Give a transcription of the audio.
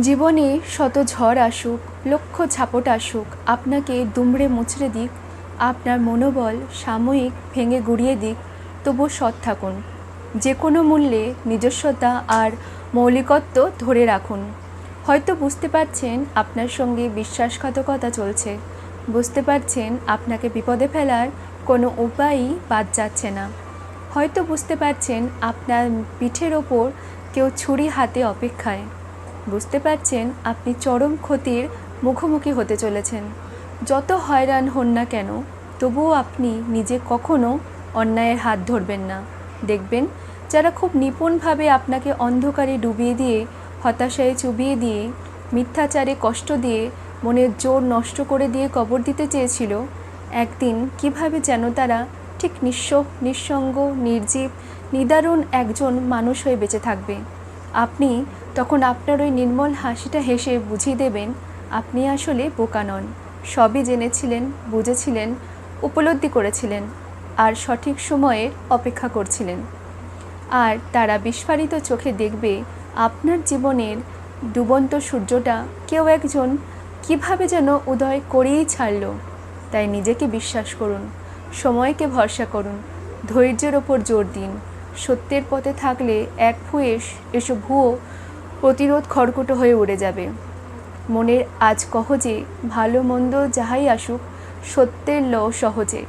জীবনে শত ঝড় আসুক, লক্ষ ঝাপট আসুক, আপনাকে দুমড়ে মুচড়ে দিক, আপনার মনোবল সাময়িক ভেঙে গুড়িয়ে দিক তবু সৎ থাকুন। যে কোনো মূল্যে নিজস্বতা আর মৌলিকত্ব ধরে রাখুন। হয়তো বুঝতে পারছেন আপনার সঙ্গে বিশ্বাসঘাতকতা চলছে। বুঝতে পারছেন আপনাকে বিপদে ফেলার কোনো উপায়ই বাদ যাচ্ছে না। হয়তো বুঝতে পারছেন আপনার পিঠের ওপর কেউ ছুরি হাতে অপেক্ষায়। বুঝতে পারছেন আপনি চরম ক্ষতির মুখোমুখি হতে চলেছেন। যত হয়রান হন না কেন, তবুও আপনি নিজে কখনো অন্যায়ের হাত ধরবেন না। দেখবেন, যারা খুব নিপুণভাবে আপনাকে অন্ধকারে ডুবিয়ে দিয়ে, হতাশায় চুবিয়ে দিয়ে, মিথ্যাচারে কষ্ট দিয়ে, মনের জোর নষ্ট করে দিয়ে কবর দিতে চেয়েছিল, একদিন কীভাবে যেন তারা ঠিক নিঃস্ব নিঃসঙ্গ, নির্জীব, নিদারুণ একজন মানুষ হয়ে বেঁচে থাকবে। আপনি তখন আপনার ওই নির্মল হাসিটা হেসে বুঝিয়ে দেবেন, আপনি আসলে বোকা নন। সবই জেনেছিলেন, বুঝেছিলেন, উপলব্ধি করেছিলেন, আর সঠিক সময়ে অপেক্ষা করছিলেন। আর তারা বিস্ফারিত চোখে দেখবে আপনার জীবনের ডুবন্ত সূর্যটা কেউ একজন কীভাবে যেন উদয় করেই ছাড়ল। তাই নিজেকে বিশ্বাস করুন, সময়কে ভরসা করুন, ধৈর্যের ওপর জোর দিন। সত্যের পথে থাকলে এক ফুয়ে এসব ভুয়ো প্রতিরোধ খড়কুটো হয়ে উড়ে যাবে। মনের আজ কহ যে, ভালো মন্দ যাহাই আসুক, সত্যের ল সহজে।